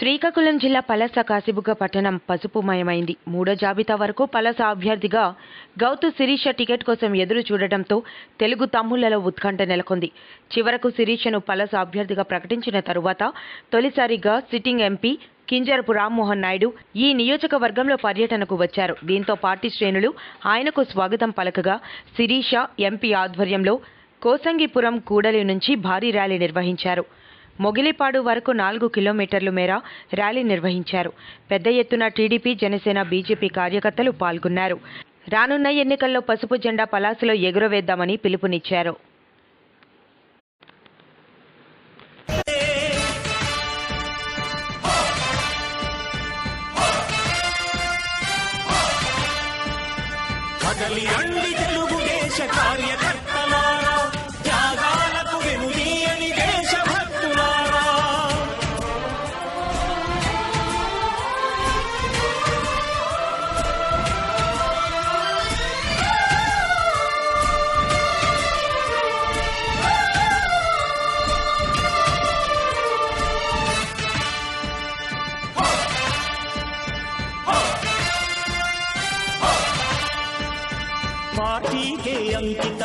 శ్రీకాకుళం జిల్లా పలస కాసిబుగ్గ పట్టణం పసుపుమయమైంది. మూడో జాబితా వరకు పలస అభ్యర్థిగా గౌతు శిరీష టికెట్ కోసం ఎదురు చూడటంతో తెలుగు తమ్ముళ్ళలో ఉత్కంఠ నెలకొంది. చివరకు శిరీషను పలస అభ్యర్థిగా ప్రకటించిన తరువాత తొలిసారిగా సిట్టింగ్ ఎంపీ కింజరపు రామ్మోహన్ నాయుడు ఈ నియోజకవర్గంలో పర్యటనకు వచ్చారు. దీంతో పార్టీ శ్రేణులు ఆయనకు స్వాగతం పలకగా శిరీష ఎంపీ ఆధ్వర్యంలో కోసంగిపురం కూడలి నుంచి భారీ ర్యాలీ నిర్వహించారు. మొగిలిపాడు వరకు నాలుగు కిలోమీటర్ల మేర ర్యాలీ నిర్వహించారు. పెద్ద ఎత్తున టీడీపీ జనసేన బీజేపీ కార్యకర్తలు పాల్గొన్నారు. రానున్న ఎన్నికల్లో పసుపు జెండా పలాసలో ఎగురవేద్దామని పిలుపునిచ్చారు. తెలుగుదేశ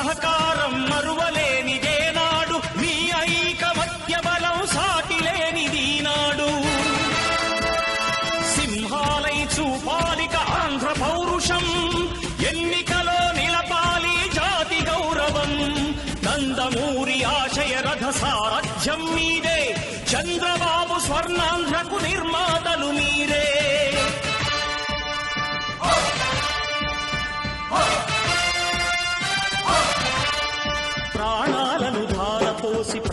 సహకారం మరువలేనిదేనాడు మీ ఐకమత్య బలం సాటిలేనిది నాడు సింహాలై చూపాలిక ఆంధ్ర పౌరుషం ఎన్నికలో నిలపాలి జాతి గౌరవం. నందమూరి ఆశయ రథ సారథ్యం మీదే చంద్రబాబు స్వర్ణాంధ్రకు నిర్మాతలు మీరే.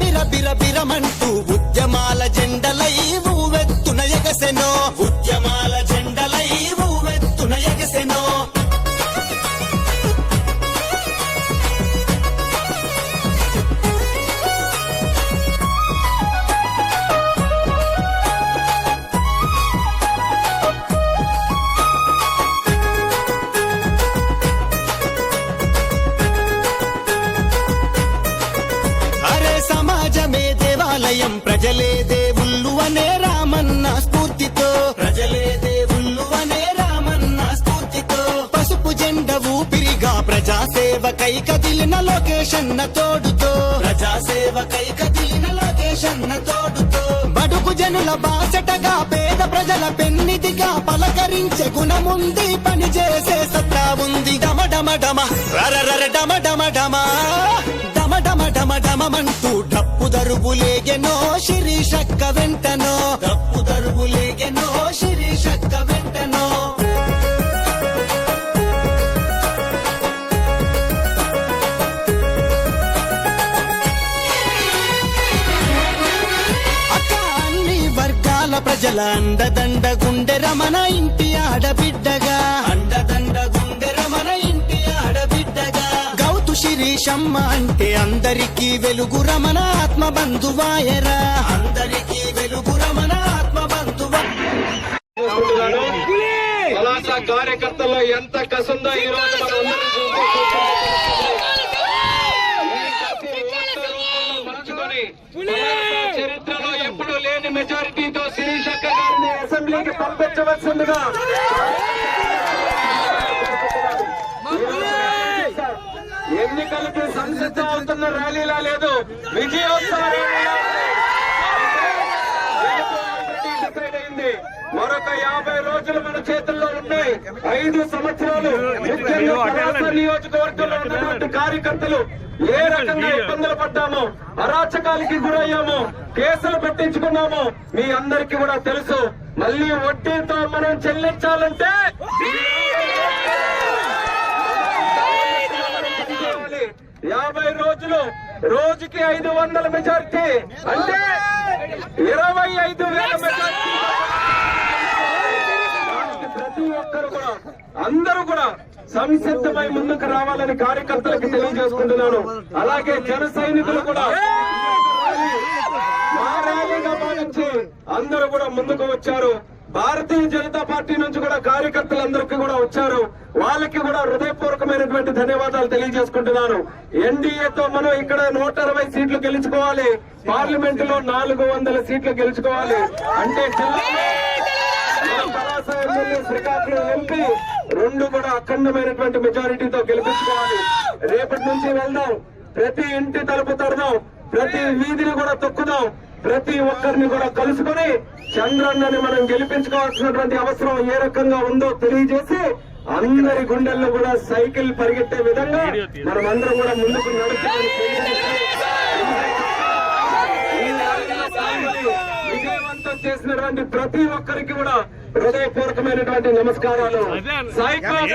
బిర బిర బిరమంటూ ఉద్యమాల జెండలై ఊవెత్తున ఎగసెనో. ప్రజలే దేవుళ్ళు అనే రామన్న స్ఫూర్తితో. ప్రజలే దేవుళ్ళు అనే రామన్న స్ఫూర్తితో. పసుపు జెండ ఊపిరిగా ప్రజాసేవకై కదిలిన లొకేషన్ తోడుతో. ప్రజాసేవకై కదిలిన లొకేషన్న తోడుతో. బడుగు జనుల బాసటగా పేద ప్రజల పెన్నిదిగా పలకరించే గుణముంది పనిచేసే సత్తా ఉంది. డమ డమ డమ. రర డమ డమ డమ డమ డమ డమ. డమమంటూ డప్పు దరుబులేగెనో శిరీషక్క వెంటనో. డప్పు దరుబులేగెనో శిరీషక్క వెంటనో. అన్ని వర్గాల ప్రజల అండదండ గుండె రమణ ఇంటి ఆడబిడ్డగా శిరీషమ్మ అంటే అందరికీ వెలుగు రమణ ఆత్మ బంధువాయరా. అందరికీ వెలుగు రమణ ఆత్మ బంధువా కార్యకర్తల్లో ఎంత కసుందో ఈ రోజు చరిత్రలో ఎప్పుడూ లేని మెజారిటీతో శిరీషక్క గారిని అసెంబ్లీకి పంపించవలసిందిగా. ఎన్నికలకు సంసిద్ధం అవుతున్న ర్యాలీలా లేదు? విజయోత్సవ అయింది మరొక యాభై రోజులు మన చేతుల్లో ఉన్నాయి. ఐదు సంవత్సరాలు ముఖ్యంగా నియోజకవర్గంలో ఉన్నటువంటి కార్యకర్తలు ఏ రకంగా ఇబ్బందులు పడ్డామో అరాచకాలకి గురయ్యామో కేసులు పెట్టించుకున్నామో మీ అందరికీ కూడా తెలుసు. మళ్ళీ వడ్డీతో మనం చెల్లించాలంటే యాభై రోజులు రోజుకి ఐదు వందల మెజార్టీ. అంటే ఇరవై ఐదు వేల మెజార్టీ. ప్రతి ఒక్కరు కూడా అందరూ కూడా సంసిద్ధమై ముందుకు రావాలని కార్యకర్తలకు తెలియజేసుకుంటున్నాను. అలాగే జన సైనికులు కూడా అందరూ కూడా ముందుకు వచ్చారు. భారతీయ జనతా పార్టీ నుంచి కూడా కార్యకర్తలందరికీ కూడా వచ్చారు. వాళ్ళకి కూడా హృదయపూర్వకమైనటువంటి ధన్యవాదాలు తెలియజేసుకుంటున్నాను. ఎన్డీఏతో మనం ఇక్కడ నూట అరవై సీట్లు గెలుచుకోవాలి. పార్లమెంట్లో నాలుగు వందల సీట్లు గెలుచుకోవాలి. అంటే శ్రీకాకుళం ఎంపీ రెండు కూడా అఖండమైనటువంటి మెజారిటీతో గెలిపించుకోవాలి. రేపటి నుంచి వెళ్దాం. ప్రతి ఇంటి తలుపు తడదాం ప్రతి వీధిని కూడా తొక్కుదాం. ప్రతి ఒక్కరిని కూడా కలుసుకొని చంద్రన్నని మనం గెలిపించుకోవాల్సినటువంటి అవసరం ఏ రకంగా ఉందో తెలియజేసి అందరి గుండెల్లో కూడా సైకిల్ పరిగెట్టే విధంగా మనం అందరం కూడా ముందుకు పాల్గొని విజయవంతం చేసినటువంటి ప్రతి ఒక్కరికి కూడా హృదయపూర్వకమైనటువంటి నమస్కారాలు. సైకిల్!